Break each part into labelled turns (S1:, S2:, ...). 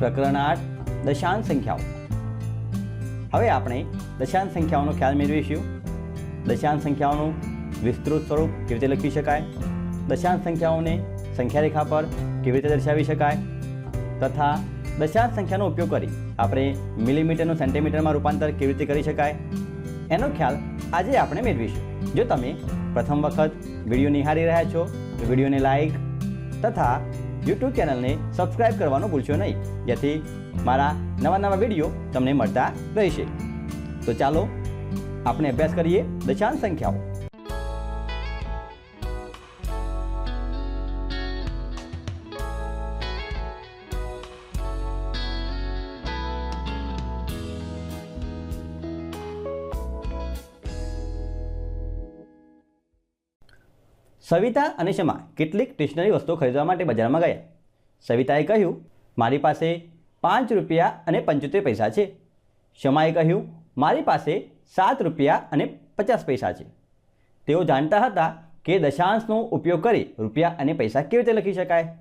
S1: પ્રકરણ આઠ, દશાંશ સંખ્યાઓ. હવે આપણે દશાંશ સંખ્યાઓનો ખ્યાલ મેળવીશું. દશાંશ સંખ્યાઓનું વિસ્તૃત સ્વરૂપ કેવી રીતે લખી શકાય? દશાંશ સંખ્યાઓને સંખ્યા રેખા પર કેવી રીતે દર્શાવી શકાય? તથા દશાંશ સંખ્યાનો ઉપયોગ કરી આપણે મિલીમીટરનું સેન્ટીમીટરમાં રૂપાંતર કેવી રીતે કરી શકાય? એનો ખ્યાલ આજે આપણે મેળવીશું. જો તમે પ્રથમ વખત વીડિયો નિહાળી રહ્યા છો તો વિડીયોને લાઈક તથા યુટ્યુબ ચેનલને સબસ્ક્રાઇબ કરવાનું ભૂલશો નહીં. જેથી મારા નવા નવા વીડિયો તમને મળતા રહેશે. તો ચાલો, આપણે અભ્યાસ કરીએ દશાંશ સંખ્યાઓ. સવિતા અને શમા કેટલીક સ્ટેશનરી વસ્તુઓ ખરીદવા માટે બજારમાં ગયા. સવિતાએ કહ્યું, મારી પાસે પાંચ રૂપિયા અને પંચોતેર પૈસા છે. શમાએ કહ્યું, મારી પાસે સાત રૂપિયા અને પચાસ પૈસા છે. તેઓ જાણતા હતા કે દશાંશનો ઉપયોગ કરી રૂપિયા અને પૈસા કેવી રીતે લખી શકાય.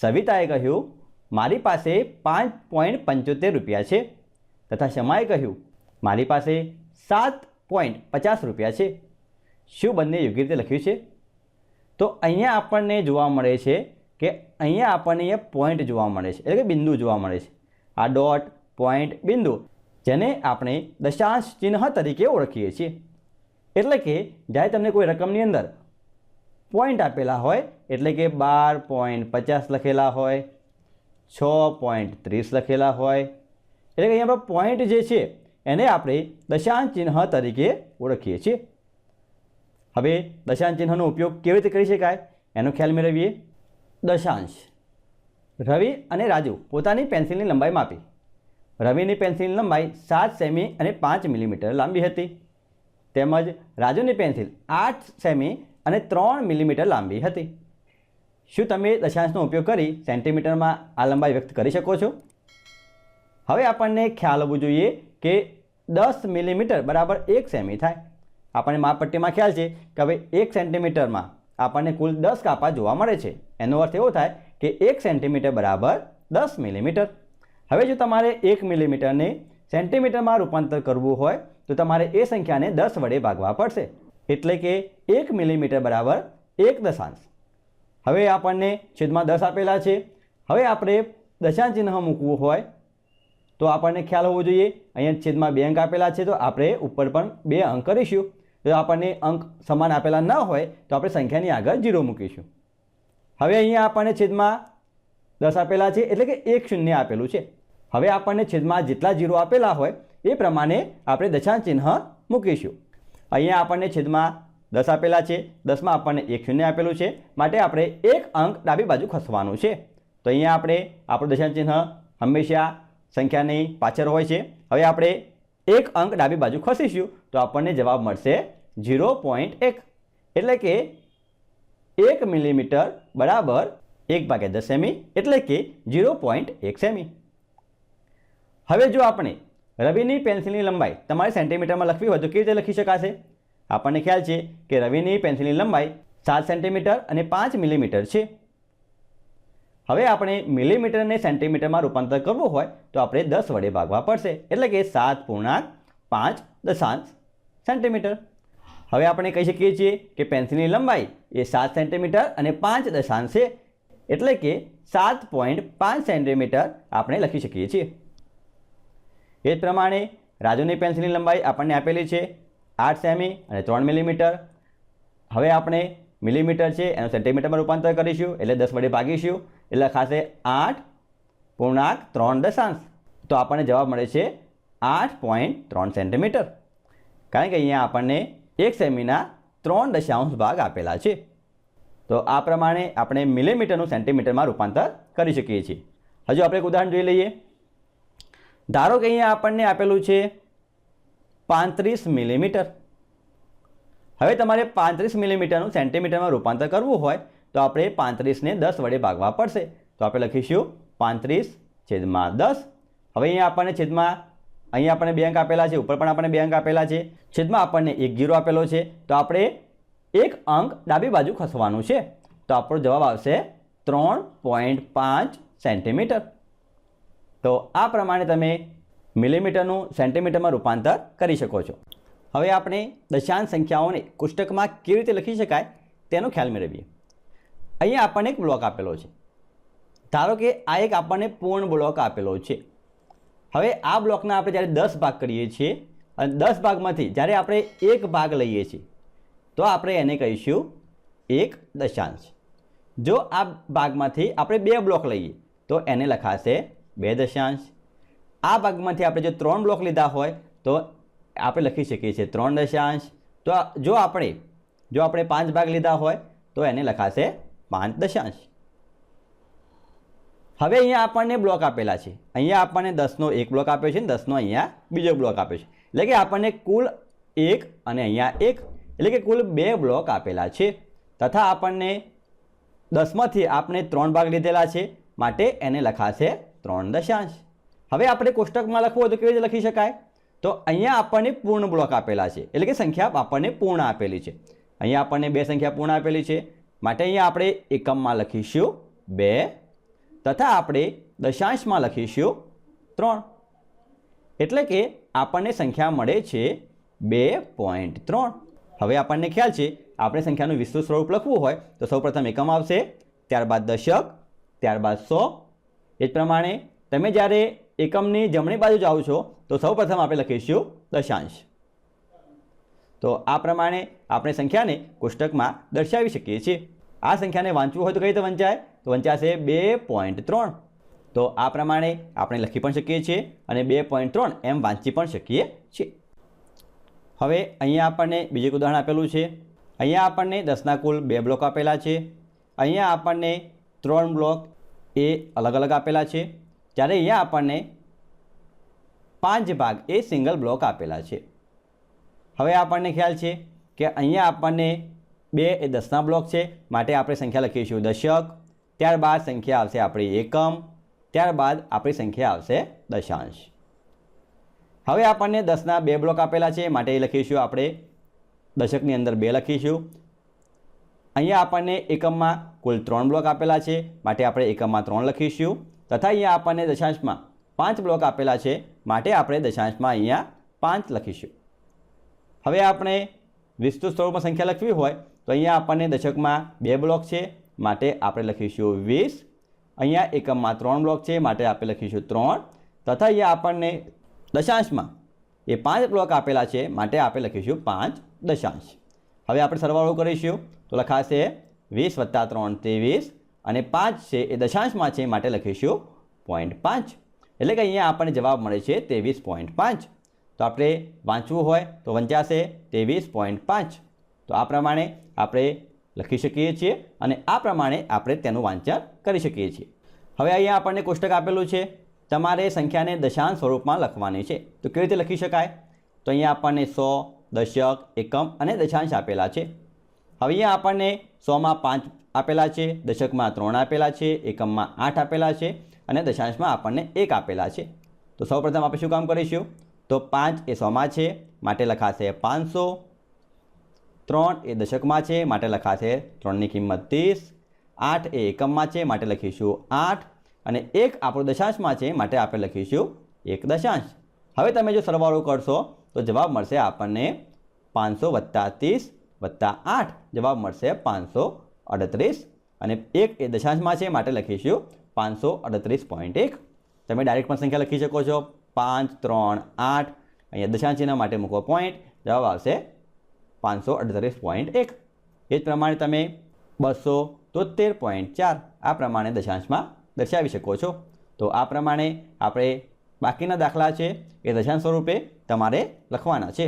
S1: સવિતાએ કહ્યું, મારી પાસે પાંચ પોઈન્ટ પંચોતેર રૂપિયા છે. તથા શમાએ કહ્યું, મારી પાસે સાત પોઈન્ટ પચાસ રૂપિયા છે. શું બંને યોગ્ય રીતે લખ્યું છે? તો અહીંયા આપણને જોવા મળે છે કે અહીંયા આપણને એ પોઈન્ટ જોવા મળે છે. એટલે કે બિંદુ જોવા મળે છે. આ ડોટ પોઈન્ટ બિંદુ, જેને આપણે દશાંશ ચિહ્ન તરીકે ઓળખીએ છીએ. એટલે કે જ્યારે તમને કોઈ રકમની અંદર પોઈન્ટ આપેલા હોય, એટલે કે બાર પોઈન્ટ પચાસ લખેલા હોય, છ પોઈન્ટ ત્રીસ લખેલા હોય, એટલે કે અહીંયા પોઈન્ટ જે છે, એને આપણે દશાંશ ચિહ્ન તરીકે ઓળખીએ છીએ. હવે દશાંશ ચિહ્નનો ઉપયોગ કેવી રીતે કરી શકાય? એનો ખ્યાલ મેળવીએ. દશાંશ. રવિ અને રાજુ પોતાની પેન્સિલની લંબાઈ માપી. રવિની પેન્સિલની લંબાઈ સાત સેમી અને પાંચ મિલીમીટર લાંબી હતી. તેમજ રાજુની પેન્સિલ આઠ સેમી અને ત્રણ મિલીમીટર લાંબી હતી. શું તમે દશાંશનો ઉપયોગ કરી સેન્ટીમીટરમાં આ લંબાઈ વ્યક્ત કરી શકો છો? હવે આપણને ખ્યાલ હોવો જોઈએ કે દસ મિલીમીટર બરાબર એક સેમી થાય. આપણને માપપટ્ટીમાં ખ્યાલ છે કે હવે એક સેન્ટીમીટરમાં આપણને કુલ દસ કાપા જોવા મળે છે. એનો અર્થ એવો થાય કે એક સેન્ટીમીટર બરાબર દસ મિલીમીટર. હવે જો તમારે એક મિલીમીટરને સેન્ટીમીટરમાં રૂપાંતર કરવું હોય, તો તમારે એ સંખ્યાને દસ વડે ભાગવા પડશે. એટલે કે એક મિલીમીટર બરાબર એક દશાંશ. હવે આપણને છેદમાં દસ આપેલા છે. હવે આપણે દશાંશ ચિહ્ન મૂકવું હોય, તો આપણને ખ્યાલ હોવો જોઈએ. અહીંયા છેદમાં બે અંક આપેલા છે, તો આપણે ઉપર પણ બે અંક કરીશું. જો આપણને અંક સમાન આપેલા ન હોય, તો આપણે સંખ્યાની આગળ જીરો મૂકીશું. હવે અહીંયા આપણને છેદમાં દસ આપેલા છે, એટલે કે એક શૂન્ય આપેલું છે. હવે આપણને છેદમાં જેટલા જીરો આપેલા હોય, એ પ્રમાણે આપણે દશાંશ ચિહ્ન મૂકીશું. અહીંયા આપણને છેદમાં દસ આપેલા છે, દસમાં આપણને એક શૂન્ય આપેલું છે, માટે આપણે એક અંક ડાબી બાજુ ખસવાનું છે. તો અહીંયા આપણે આપણું દશાંશ ચિહ્ન હંમેશા સંખ્યાની પાછળ હોય છે. હવે આપણે એક અંક ડાબી બાજુ ખસીશું, તો આપણને જવાબ મળશે ઝીરો પોઈન્ટ એક. એટલે કે એક મિલીમીટર બરાબર એક ભાગ્યા દસ સેમી, એટલે કે ઝીરો પોઈન્ટ એક સેમી. હવે જો આપણે રવિની પેન્સિલની લંબાઈ તમારે સેન્ટીમીટરમાં લખવી હોય તો કેવી રીતે લખી શકાશે? આપણને ખ્યાલ છે કે રવિની પેન્સિલની લંબાઈ સાત સેન્ટીમીટર અને પાંચ મિલીમીટર છે. હવે આપણે મિલીમીટરને સેન્ટીમીટરમાં રૂપાંતર કરવું હોય તો આપણે દસ વડે ભાગવા પડશે. એટલે કે સાત પૂર્ણાંક પાંચ દશાંશ સેન્ટીમીટર. હવે આપણે કહી શકીએ છીએ કે પેન્સિલની લંબાઈ એ સાત સેન્ટીમીટર અને પાંચ દશાંશ છે. એટલે કે સાત પોઈન્ટ પાંચ સેન્ટીમીટર આપણે લખી શકીએ છીએ. એ જ પ્રમાણે રાજુની પેન્સિલની લંબાઈ આપણને આપેલી છે આઠ સેમી અને ત્રણ મિલીમીટર. હવે આપણે મિલીમીટર છે એનું સેન્ટીમીટરમાં રૂપાંતર કરીશું એટલે દસ વડે ભાગીશું. એટલે ખાસે આઠ પૂર્ણાંક ત્રણ દશાંશ. તો આપણને જવાબ મળે છે આઠ પોઈન્ટ ત્રણ સેન્ટીમીટર. કારણ કે અહીંયા આપણને એક સેમીના ત્રણ દશાંશ ભાગ આપેલા છે. તો આ પ્રમાણે આપણે મિલીમીટરનું સેન્ટીમીટરમાં રૂપાંતર કરી શકીએ છીએ. હજુ આપણે એક ઉદાહરણ જોઈ લઈએ. ધારો કે અહીંયા આપણને આપેલું છે પાંત્રીસ મિલીમીટર. હવે તમારે પાંત્રીસ મિલીમીટરનું સેન્ટીમીટરમાં રૂપાંતર કરવું હોય તો આપણે પાંત્રીસને દસ વડે ભાગવા પડશે. તો આપણે લખીશું પાંત્રીસ છેદમાં દસ. હવે અહીંયા આપણને છેદમાં, અહીંયા આપણને બેંક આપેલા છે, ઉપર પણ આપણને બે અંક આપેલા છે. છેદમાં આપણને એક જીરો આપેલો છે. તો આપણે એક અંક ડાબી બાજુ ખસવાનું છે. તો આપણો જવાબ આવશે ત્રણ પોઈન્ટ પાંચ સેન્ટીમીટર. તો આ પ્રમાણે તમે મિલીમીટરનું સેન્ટીમીટરમાં રૂપાંતર કરી શકો છો. હવે આપણે દશાંશ સંખ્યાઓને કોષ્ટકમાં કેવી રીતે લખી શકાય તેનો ખ્યાલ મેળવીએ. અહીંયા આપણને એક બ્લોક આપેલો છે. ધારો કે આ એક આપણને પૂર્ણ બ્લોક આપેલો છે. હવે આ બ્લોકના આપણે જ્યારે દસ ભાગ કરીએ છીએ, અને દસ ભાગમાંથી જ્યારે આપણે એક ભાગ લઈએ છીએ, તો આપણે એને કહીશું એક દશાંશ. જો આ ભાગમાંથી આપણે બે બ્લોક લઈએ, તો એને લખાશે બે દશાંશ. આ ભાગમાંથી આપણે જો ત્રણ બ્લોક લીધા હોય, તો આપણે લખી શકીએ છીએ ત્રણ દશાંશ. તો જો આપણે જો આપણે પાંચ ભાગ લીધા હોય, તો એને લખાશે પાંચ દશાંશ. હવે અહીંયા આપણને બ્લોક આપેલા છે. અહીંયા આપણને દસનો એક બ્લોક આપ્યો છે દસનો અહીંયા બીજો બ્લોક આપ્યો છે. એટલે કે આપણને કુલ એક અને અહીંયા એક, એટલે કે કુલ બે બ્લોક આપેલા છે. તથા આપણને દસમાંથી આપણે ત્રણ ભાગ લીધેલા છે, માટે એને લખાશે ત્રણ દશાંશ. હવે આપણે કોષ્ટકમાં લખવું હોય તો કેવી રીતે લખી શકાય? તો અહીંયા આપણને પૂર્ણ બ્લોક આપેલા છે. એટલે કે સંખ્યા આપણને પૂર્ણ આપેલી છે. અહીંયા આપણને બે સંખ્યા પૂર્ણ આપેલી છે. માટે અહીંયા આપણે એકમમાં લખીશું બે તથા આપણે દશાંશમાં લખીશું ત્રણ. એટલે કે આપણને સંખ્યા મળે છે બે પોઈન્ટ ત્રણ. હવે આપણને ખ્યાલ છે, આપણે સંખ્યાનું વિસ્તૃત સ્વરૂપ લખવું હોય તો સૌપ્રથમ એકમ આવશે, ત્યારબાદ દશક, ત્યારબાદ સો. એ જ પ્રમાણે તમે જ્યારે એકમની જમણી બાજુ જાઓ છો તો સૌપ્રથમ આપણે લખીશું દશાંશ. તો આ પ્રમાણે આપણે સંખ્યાને કોષ્ટકમાં દર્શાવી શકીએ છીએ. આ સંખ્યાને વાંચવું હોય તો કઈ રીતે વંચાય? તો વંચાશે બે પોઈન્ટ ત્રણ. તો આ પ્રમાણે આપણે લખી પણ શકીએ છીએ અને બે પોઈન્ટ ત્રણ એમ વાંચી પણ શકીએ છીએ. હવે અહીંયા આપણને બીજું ઉદાહરણ આપેલું છે. અહીંયા આપણને દસના કુલ બે બ્લોક આપેલા છે. અહીંયા આપણને ત્રણ બ્લોક એ અલગ અલગ આપેલા છે. જ્યારે અહીંયા આપણને પાંચ ભાગ એ સિંગલ બ્લોક આપેલા છે. હવે આપણને ખ્યાલ છે કે અહીંયા આપણને બે એ દસના બ્લોક છે, માટે આપણે સંખ્યા લખીશું દશક, ત્યારબાદ સંખ્યા આવશે આપણી એકમ, ત્યારબાદ આપણી સંખ્યા આવશે દશાંશ. હવે આપણને દસના બે બ્લોક આપેલા છે, માટે એ લખીશું આપણે દશકની અંદર બે લખીશું. અહીંયા આપણને એકમમાં કુલ ત્રણ બ્લોક આપેલા છે, માટે આપણે એકમમાં ત્રણ લખીશું. તથા અહીંયા આપણને દશાંશમાં પાંચ બ્લોક આપેલા છે, માટે આપણે દશાંશમાં અહીંયા પાંચ લખીશું. હવે આપણે વિસ્તૃત સ્વરૂપમાં સંખ્યા લખવી હોય, તો અહીંયા આપણને દશકમાં બે બ્લોક છે, માટે આપણે લખીશું વીસ. અહીંયા એકમમાં ત્રણ બ્લોક છે, માટે આપણે લખીશું ત્રણ. તથા અહીંયા આપણને દશાંશમાં એ પાંચ બ્લોક આપેલા છે, માટે આપણે લખીશું પાંચ દશાંશ. હવે આપણે સરવાળો કરીશું, તો લખાશે વીસ વત્તા ત્રણ ત્રેવીસ અને પાંચ છે એ દશાંશમાં છે, માટે લખીશું પોઈન્ટ પાંચ. એટલે કે અહીંયા આપણને જવાબ મળે છે ત્રેવીસ પોઈન્ટ પાંચ. તો આપણે વાંચવું હોય તો વંચાશે ત્રેવીસ પોઈન્ટ પાંચ. તો આ પ્રમાણે આપણે લખી શકીએ છીએ અને આ પ્રમાણે આપણે તેનું વાંચન કરી શકીએ છીએ. હવે અહીંયા આપણને કોષ્ટક આપેલું છે, તમારે સંખ્યાને દશાંશ સ્વરૂપમાં લખવાની છે. તો કેવી રીતે લખી શકાય? તો અહીંયા આપણને સો, દશક, એકમ અને દશાંશ આપેલા છે. હવે અહીંયા આપણને સોમાં પાંચ આપેલા છે, દશકમાં ત્રણ આપેલા છે, એકમમાં આઠ આપેલા છે અને દશાંશમાં આપણને એક આપેલા છે. તો સૌપ્રથમ આપણે શું કામ કરીશું? તો પાંચ એ સોમાં છે, માટે લખાશે પાંચસો. ત્રણ એ દશકમાં છે, માટે લખાશે ત્રણની કિંમત ત્રીસ. આઠ એ એકમમાં છે, માટે લખીશું આઠ. અને એક આપણો દશાંશમાં છે, માટે આપણે લખીશું એક દશાંશ. હવે તમે જો સરવાળો કરશો, તો જવાબ મળશે આપણને પાંચસો વત્તા ત્રીસ વત્તા આઠ. જવાબ મળશે પાંચસો અડત્રીસ. અને એક એ દશાંશમાં છે, માટે લખીશું પાંચસો અડત્રીસ પોઈન્ટ એક. તમે ડાયરેક્ટ પણ સંખ્યા લખી શકો છો. પાંચ, ત્રણ, આઠ. અહીંયા દશાંશીના માટે મૂકો પોઈન્ટ જવાબ આવશે પાંચસો અડતાલીસ પોઈન્ટ એક. એ જ પ્રમાણે તમે બસો તોતેર પોઈન્ટ ચાર આ પ્રમાણે દશાંશમાં દર્શાવી શકો છો. તો આ પ્રમાણે આપણે બાકીના દાખલા છે એ દશાંશ સ્વરૂપે તમારે લખવાના છે.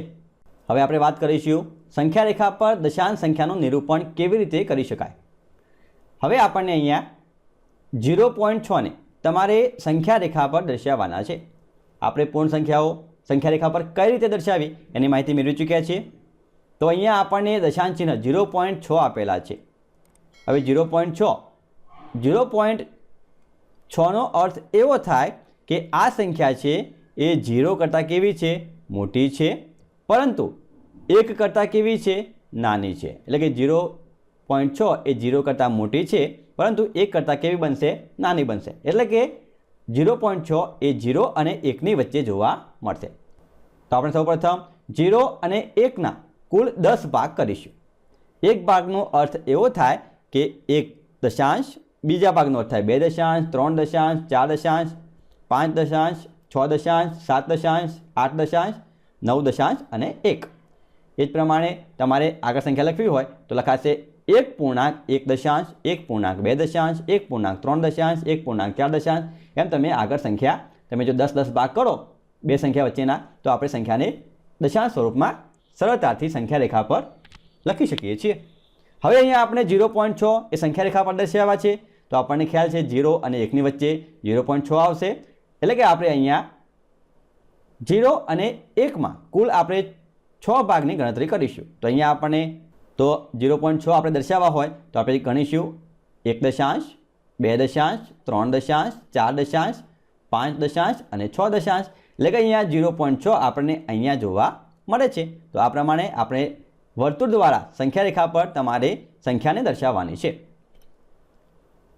S1: હવે આપણે વાત કરીશું સંખ્યા રેખા પર દશાંશ સંખ્યાનું નિરૂપણ કેવી રીતે કરી શકાય. હવે આપણને અહીંયા ઝીરો પોઈન્ટ છને તમારે સંખ્યા રેખા પર દર્શાવવાના છે. આપણે પૂર્ણ સંખ્યાઓ સંખ્યા રેખા પર કઈ રીતે દર્શાવી એની માહિતી મેળવી ચૂક્યા છીએ? તો અહીંયા આપણને દશાંશ ચિહ્ન ઝીરો પોઈન્ટ છ આપેલા છે. હવે ઝીરો પોઈન્ટ છ. ઝીરો પોઈન્ટ છનો અર્થ એવો થાય કે આ સંખ્યા છે એ ઝીરો કરતાં કેવી છે? મોટી છે. પરંતુ એક કરતાં કેવી છે? નાની છે. એટલે કે ઝીરો પોઈન્ટ છ એ ઝીરો કરતાં મોટી છે, પરંતુ એક કરતાં કેવી બનશે? નાની બનશે. એટલે કે ઝીરો પોઈન્ટ છ એ ઝીરો અને એકની વચ્ચે જોવા મળશે. તો આપણે સૌપ્રથમ ઝીરો અને એકના કુલ દસ ભાગ કરીશું. એક ભાગનો અર્થ એવો થાય કે એક દશાંશ, બીજા ભાગનો અર્થ થાય બે દશાંશ, ત્રણ દશાંશ, ચાર દશાંશ, પાંચ દશાંશ, છ દશાંશ, સાત દશાંશ, આઠ દશાંશ, નવ દશાંશ અને એક. એ જ પ્રમાણે તમારે આગળ સંખ્યા લખવી હોય તો લખાશે એક પૂર્ણાંક એક દશાંશ, એક પૂર્ણાંક બે દશાંશ, એક પૂર્ણાંક ત્રણ દશાંશ, એક પૂર્ણાંક ચાર દશાંશ. એમ તમે આગળ સંખ્યા, તમે જો દસ દસ ભાગ કરો, બે સંખ્યા વચ્ચેના, તો આપણે સંખ્યાને દશાંશ સ્વરૂપમાં સરળતાથી સંખ્યા રેખા પર લખી શકીએ છીએ. હવે અહીંયા આપણે ઝીરો પોઈન્ટ છ એ સંખ્યા રેખા પર દર્શાવ્યા છે. તો આપણને ખ્યાલ છે ઝીરો અને એકની વચ્ચે ઝીરો પોઈન્ટ છ આવશે. એટલે કે આપણે અહીંયા ઝીરો અને એકમાં કુલ આપણે છ ભાગની ગણતરી કરીશું. તો અહીંયા આપણને તો ઝીરો પોઈન્ટ છ આપણે દર્શાવવા હોય તો આપણે ગણીશું. એક દશાંશ, બે દશાંશ, ત્રણ દશાંશ, ચાર દશાંશ, પાંચ દશાંશ અને છ દશાંશ. એટલે કે અહીંયા ઝીરો પોઈન્ટ છ આપણને અહીંયા જોવા મળે છે. તો આ પ્રમાણે આપણે વર્તુળ દ્વારા સંખ્યા રેખા પર તમારે સંખ્યાને દર્શાવવાની છે.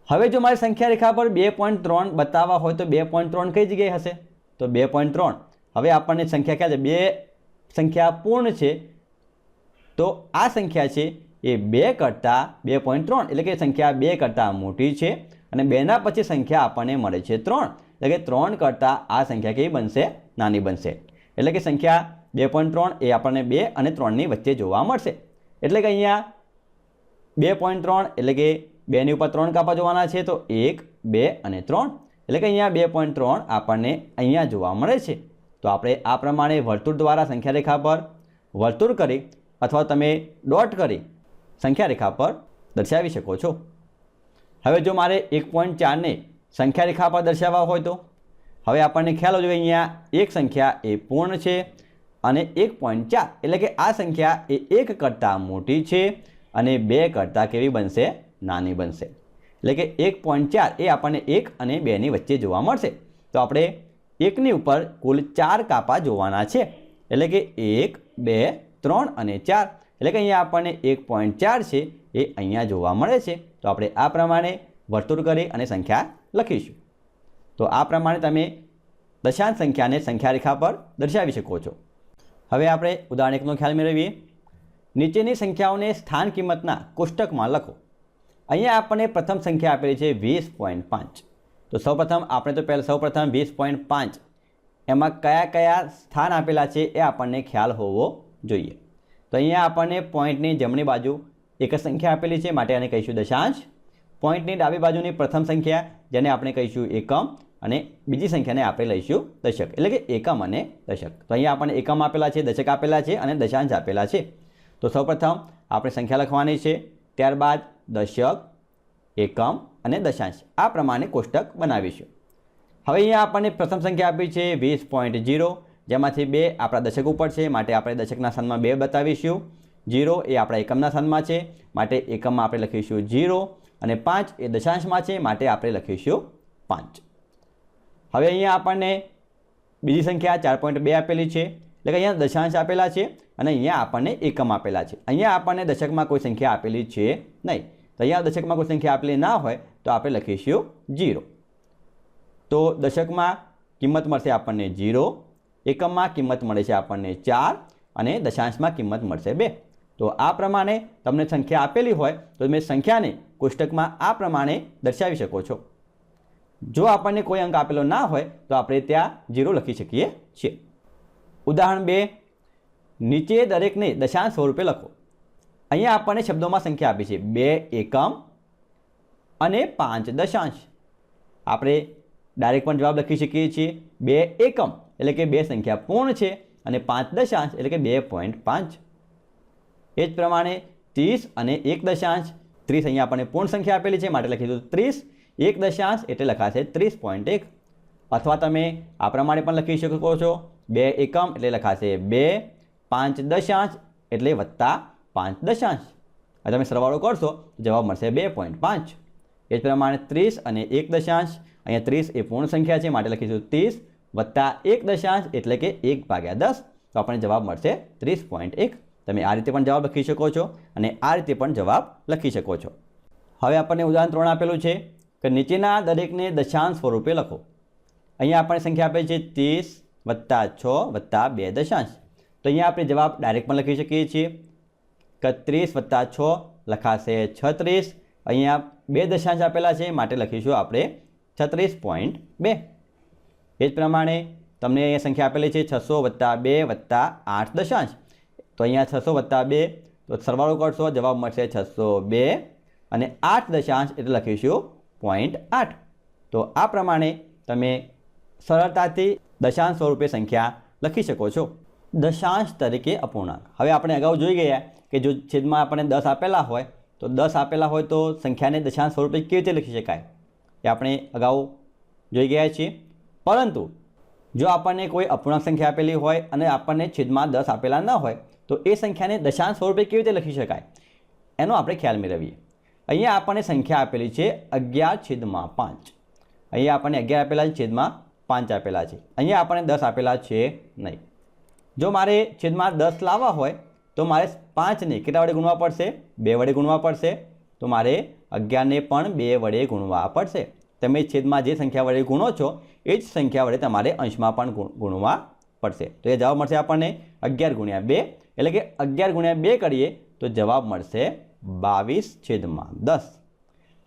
S1: હવે જો મારે સંખ્યા રેખા પર બે પોઈન્ટ ત્રણ બતાવવા હોય તો બે પોઈન્ટ ત્રણ કઈ જગ્યાએ હશે? તો બે પોઈન્ટ ત્રણ. હવે આપણને સંખ્યા ક્યાં છે? બે સંખ્યા પૂર્ણ છે. તો આ સંખ્યા છે એ બે કરતાં બે પોઈન્ટ ત્રણ. એટલે કે સંખ્યા બે કરતાં મોટી છે અને બેના પછી સંખ્યા આપણને મળે છે ત્રણ. એટલે કે ત્રણ કરતાં આ સંખ્યા કેવી બનશે? નાની બનશે. એટલે કે સંખ્યા બે પોઈન્ટ ત્રણ એ આપણને બે અને ત્રણની વચ્ચે જોવા મળશે. એટલે કે અહીંયા બે પોઈન્ટ ત્રણ એટલે કે બેની ઉપર ત્રણ કાપા જોવાના છે તો એક, બે અને ત્રણ. એટલે કે અહીંયા બે પોઈન્ટ ત્રણ આપણને અહીંયા જોવા મળે છે. તો આપણે આ પ્રમાણે વર્તુળ દ્વારા સંખ્યા રેખા પર વર્તુળ કરી અથવા તમે ડોટ કરી સંખ્યા રેખા પર દર્શાવી શકો છો. હવે જો મારે એક પોઈન્ટ ચારને સંખ્યા રેખા પર દર્શાવવા હોય તો? હવે આપણને ખ્યાલ કે અહીંયા એક સંખ્યા એ પૂર્ણ છે અને એક પોઈન્ટ ચાર. એટલે કે આ સંખ્યા એ એક કરતાં મોટી છે અને બે કરતાં કેવી બનશે? નાની બનશે. એટલે કે એક પોઈન્ટ ચાર એ આપણને એક અને બેની વચ્ચે જોવા મળશે. તો આપણે એકની ઉપર કુલ ચાર કાપા જોવાના છે. એટલે કે એક, બે ત્રણ અને ચાર. એટલે કે અહીંયા આપણને એક પોઈન્ટ ચાર છે, એ અહીંયા જોવા મળે છે. તો આપણે આ પ્રમાણે વર્તુળ કરી અને સંખ્યા લખીશું. તો આ પ્રમાણે તમે દશાંશ સંખ્યાને સંખ્યા રેખા પર દર્શાવી શકો છો. હવે આપણે ઉદાહરણ એકનો ખ્યાલ મેળવીએ. નીચેની સંખ્યાઓને સ્થાન કિંમતના કોષ્ટકમાં લખો. અહીંયા આપણને પ્રથમ સંખ્યા આપેલી છે વીસ પોઈન્ટ પાંચ. તો સૌપ્રથમ આપણે તો પહેલાં સૌપ્રથમ વીસ પોઈન્ટ પાંચ. એમાં કયા કયા સ્થાન આપેલા છે એ આપણને ખ્યાલ હોવો જોઈએ. તો અહીંયા આપણને પોઈન્ટની જમણી બાજુ એક જ સંખ્યા આપેલી છે, માટે આને કહીશું દશાંશ. પોઈન્ટની ડાબી બાજુની પ્રથમ સંખ્યા, જેને આપણે કહીશું એકમ, અને બીજી સંખ્યાને આપણે લઈશું દશક. એટલે કે એકમ અને દશક. તો અહીંયા આપણને એકમ આપેલા છે, દશક આપેલા છે, અને દશાંશ આપેલા છે. તો સૌપ્રથમ આપણે સંખ્યા લખવાની છે, ત્યારબાદ દશક, એકમ અને દશાંશ. આ પ્રમાણે કોષ્ટક બનાવીશું. હવે અહીંયા આપણને પ્રથમ સંખ્યા આપી છે, વીસ પોઈન્ટ જીરો જેમાંથી બે આપણા દશક ઉપર છે, માટે આપણે દશકના સ્થાનમાં બે બતાવીશું. જીરો એ આપણા એકમના સ્થાનમાં છે, માટે એકમમાં આપણે લખીશું જીરો અને પાંચ એ દશાંશમાં છે, માટે આપણે લખીશું પાંચ. હવે અહીંયા આપણને બીજી સંખ્યા ચાર પોઈન્ટ બે આપેલી છે, એટલે કે અહીંયા દશાંશ આપેલા છે અને અહીંયા આપણને એકમ આપેલા છે. અહીંયા આપણને દશકમાં કોઈ સંખ્યા આપેલી છે નહીં. તો અહીંયા દશકમાં કોઈ સંખ્યા આપેલી ના હોય, તો આપણે લખીશું જીરો. તો દશકમાં કિંમત મળશે આપણને જીરો એકમમાં કિંમત મળે છે આપણને ચાર અને દશાંશમાં કિંમત મળશે બે. તો આ પ્રમાણે તમને સંખ્યા આપેલી હોય તો તમે સંખ્યાને કોષ્ટકમાં આ પ્રમાણે દર્શાવી શકો છો. જો આપણને કોઈ અંક આપેલો ના હોય તો આપણે ત્યાં જીરો લખી શકીએ છીએ. ઉદાહરણ બે, નીચે દરેકને દશાંશ સ્વરૂપે લખો. અહીંયા આપણને શબ્દોમાં સંખ્યા આપી છે. બે એકમ અને પાંચ દશાંશ. આપણે ડાયરેક્ટ પણ જવાબ લખી શકીએ છીએ. બે એકમ એટલે કે બે સંખ્યા પૂર્ણ છે અને પાંચ દશાંશ એટલે કે બે પોઈન્ટ પાંચ. એ જ પ્રમાણે ત્રીસ અને એક દશાંશ, ત્રીસ અહીંયા આપણને પૂર્ણ સંખ્યા આપેલી છે, માટે લખીશું ત્રીસ, એક દશાંશ એટલે લખાશે ત્રીસ પોઈન્ટ એક. અથવા તમે આ પ્રમાણે પણ લખી શકો છો, બે એકમ એટલે લખાશે બે, પાંચ દશાંશ એટલે વત્તા પાંચ દશાંશ. હવે તમે સરવાળો કરશો, જવાબ મળશે બે પોઈન્ટ પાંચ. એ જ પ્રમાણે ત્રીસ અને એક દશાંશ, અહીંયા ત્રીસ એ પૂર્ણ સંખ્યા છે, માટે લખીશું ત્રીસ વત્તા એક દશાંશ એટલે કે એક ભાગ્યા દસ. તો આપણને જવાબ મળશે ત્રીસ પોઈન્ટ એક. તમે આ રીતે પણ જવાબ લખી શકો છો અને આ રીતે પણ જવાબ લખી શકો છો. હવે આપણને ઉદાહરણ ત્રણ આપેલું છે કે નીચેના દરેકને દશાંશ સ્વરૂપે લખો. અહીંયા આપણે સંખ્યા આપેલી છે ત્રીસ વત્તા છ વત્તા બે દશાંશ. તો અહીંયા આપણે જવાબ ડાયરેક્ટ પણ લખી શકીએ છીએ. કે ત્રીસ વત્તા છ લખાશે છત્રીસ. અહીંયા બે દશાંશ આપેલા છે, માટે લખીશું આપણે છત્રીસ પોઈન્ટ બે. એ જ પ્રમાણે તમને અહીંયા સંખ્યા આપેલી છે છસો વત્તા બે વત્તા આઠ દશાંશ. તો અહીંયા છસો વત્તા બે, તો સરવાળો કરશો, જવાબ મળશે છસો બે અને આઠ દશાંશ એટલે લખીશું પોઈન્ટ આઠ. તો આ પ્રમાણે તમે સરળતાથી દશાંશ સ્વરૂપે સંખ્યા લખી શકો છો. દશાંશ તરીકે અપૂર્ણાંક. હવે આપણે અગાઉ જોઈ ગયા કે જો છેદમાં આપણને દસ આપેલા હોય, તો દસ આપેલા હોય તો સંખ્યાને દશાંશ સ્વરૂપે કેવી રીતે લખી શકાય? એ આપણે અગાઉ જોઈ ગયા છીએ. પરંતુ જો આપણને કોઈ અપૂર્ણાંક સંખ્યા આપેલી હોય અને આપણને છેદમાં દસ આપેલા ન હોય, તો એ સંખ્યાને દશાંશ સ્વરૂપે કેવી રીતે લખી શકાય? એનો આપણે ખ્યાલ મેળવીએ. અહીંયા આપણને સંખ્યા આપેલી છે અગિયાર છેદમાં પાંચ. અહીંયા આપણને અગિયાર આપેલા છે, છેદમાં પાંચ આપેલા છે. અહીંયા આપણને દસ આપેલા છે નહીં. જો મારે છેદમાં દસ લાવવા હોય, તો મારે પાંચને કેટલા વડે ગુણવા પડશે? બે વડે ગુણવા પડશે. તો મારે અગિયારને પણ બે વડે ગુણવા પડશે. તમે છેદમાં જે સંખ્યા વડે ગુણો છો, એ જ સંખ્યા વડે તમારે અંશમાં પણ ગુણવા પડશે. તો એ જવાબ મળશે આપણને અગિયાર ગુણ્યા બે. એટલે કે અગિયાર ગુણ્યા બે કરીએ તો જવાબ મળશે બાવીસ છેદમાં દસ.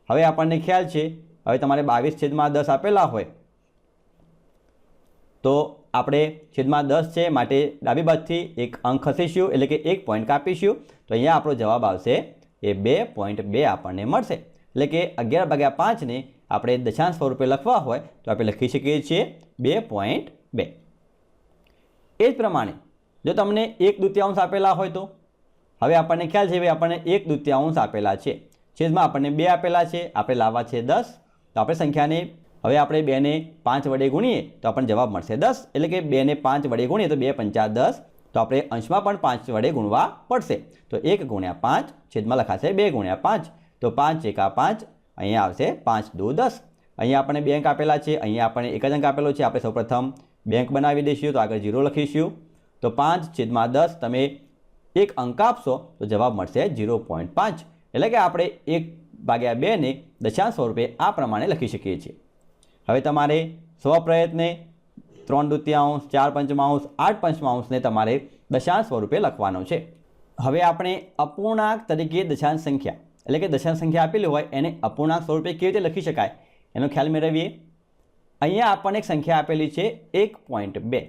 S1: હવે આપણને ખ્યાલ છે, હવે તમારે બાવીસ છેદમાં દસ આપેલા હોય. તો આપણે છેદમાં દસ છે, માટે ડાબી બાજુથી એક અંક ખસીશું એટલે કે એક પોઈન્ટ કાપીશું. તો અહીંયા આપણો જવાબ આવશે એ બે પોઈન્ટ બે આપણને મળશે. એટલે કે અગિયાર ભાગ્યા પાંચને આપણે દશાંશ સ્વરૂપે લખવા હોય તો આપણે લખી શકીએ છીએ બે પોઈન્ટ બે. એ જ પ્રમાણે જો તમને એક દૃત્યાંશ આપેલા હોય તો? હવે આપણને ખ્યાલ છે ભાઈ આપણને એક દૃત્યાંશ આપેલા છે. છેદમાં આપણને બે આપેલા છે, આપણે લાવવા છે દસ. તો આપણે સંખ્યાને, હવે આપણે બેને પાંચ વડે ગુણીએ તો આપણને જવાબ મળશે દસ. એટલે કે બેને પાંચ વડે ગુણીએ તો બે પંચા દસ. તો આપણે અંશમાં પણ પાંચ વડે ગુણવા પડશે. તો એક ગુણ્યા પાંચ છેદમાં લખાશે બે ગુણ્યા પાંચ. તો પાંચ એકા પાંચ અહીંયા આવશે પાંચ, દો, દસ. અહીંયા આપણને બેંક આપેલા છે, અહીંયા આપણને એક જ અંક આપેલો છે. આપણે સૌપ્રથમ બેંક બનાવી દઈશું, તો આગળ જીરો લખીશું. તો પાંચ છેદમાં દસ, તમે એક અંક આપશો, તો જવાબ મળશે ઝીરો પોઈન્ટ પાંચ. એટલે કે આપણે એક ભાગ્યા બેને દશાંશ સ્વરૂપે આ પ્રમાણે લખી શકીએ છીએ. હવે તમારે સ્વ પ્રયત્ને ત્રણ દૃત્યાંશ, ચાર પંચમાંશ, આઠ પંચમાંશને તમારે દશાંશ સ્વરૂપે લખવાનો છે. હવે આપણે અપૂર્ણાંક તરીકે દશાંશ સંખ્યા એટલે કે દશાંશ સંખ્યા આપેલી હોય એને અપૂર્ણાંક સ્વરૂપે કેવી રીતે લખી શકાય? એનો ખ્યાલ મેળવીએ. અહીંયા આપણને એક સંખ્યા આપેલી છે એક પોઈન્ટ બે.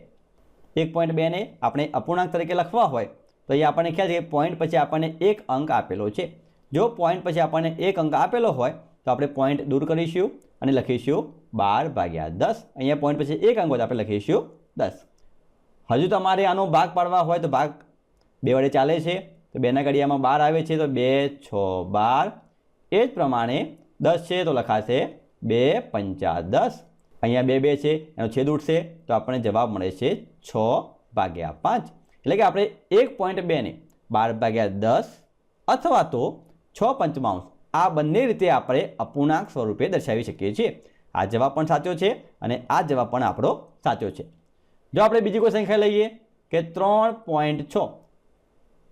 S1: એક પોઈન્ટ બેને આપણે અપૂર્ણાંક તરીકે લખવા હોય, તો અહીંયા આપણને ખ્યાલ છે કે પોઈન્ટ પછી આપણને એક અંક આપેલો છે. જો પોઈન્ટ પછી આપણને એક અંક આપેલો હોય, તો આપણે પોઈન્ટ દૂર કરીશું અને લખીશું બાર ભાગ્યા દસ. અહીંયા પોઈન્ટ પછી એક અંક હોય આપણે લખીશું દસ. હજુ તમારે આનો ભાગ પાડવા હોય તો ભાગ બે વડે ચાલે છે. તો બેના ઘડિયામાં બાર આવે છે તો બે, છ, બાર. એ જ પ્રમાણે દસ છે તો લખાશે બે, પંચા દસ. અહીંયા બે બે છે, એનો છેદ ઉઠશે તો આપણને જવાબ મળે છે છ ભાગ્યા પાંચ. એટલે કે આપણે એક પોઈન્ટ બેને બાર ભાગ્યા દસ અથવા તો છ પંચમાંશ, આ બંને રીતે આપણે અપૂર્ણાંક સ્વરૂપે દર્શાવી શકીએ છીએ. આ જવાબ પણ સાચો છે અને આ જવાબ પણ આપણો સાચો છે. જો આપણે બીજી કોઈ સંખ્યા લઈએ કે ત્રણ પોઈન્ટ છ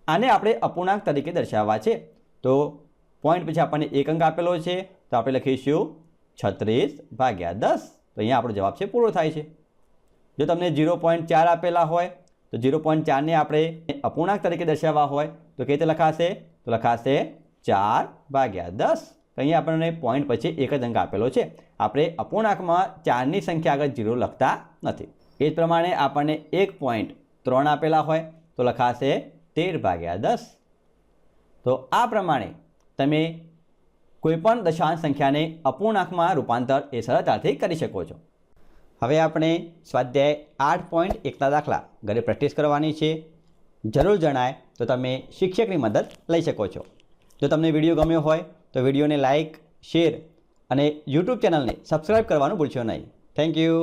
S1: આને આપણે અપૂર્ણાંક તરીકે દર્શાવવા છે. તો પોઈન્ટ પછી આપણને એક અંક આપેલો છે. તો આપણે લખીશું છત્રીસ ભાગ્યા દસ. તો અહીંયા આપણો જવાબ છે, પૂરો થાય છે. જો તમને ઝીરો પોઈન્ટ ચાર આપેલા હોય, તો ઝીરો પોઈન્ટ ચારને આપણે અપૂર્ણાંક તરીકે દર્શાવવા હોય, તો કઈ રીતે લખાશે? તો લખાશે ચાર ભાગ્યા દસ. અહીંયા આપણને પોઈન્ટ પછી એક જ અંક આપેલો છે. આપણે અપૂર્ણાંકમાં ચારની સંખ્યા આગળ ઝીરો લખતા નથી. એ જ પ્રમાણે આપણને એક પોઈન્ટ ત્રણ આપેલા હોય, તો લખાશે તેર ભાગ્યા દસ. તો આ પ્રમાણે તમે કોઈપણ દશાંશ સંખ્યાને અપૂર્ણાંકમાં રૂપાંતર એ સરળતાથી કરી શકો છો. હવે આપણે સ્વાધ્યાય આઠ પોઈન્ટ એકના દાખલા ઘરે પ્રેક્ટિસ કરવાની છે. જરૂર જણાય તો તમે શિક્ષકની મદદ લઈ શકો છો. જો તમને વીડિયો ગમ્યો હોય તો વિડીયોને લાઇક શેર અને યુટ્યુબ ચેનલને સબસ્ક્રાઈબ કરવાનું ભૂલશો નહીં. Thank you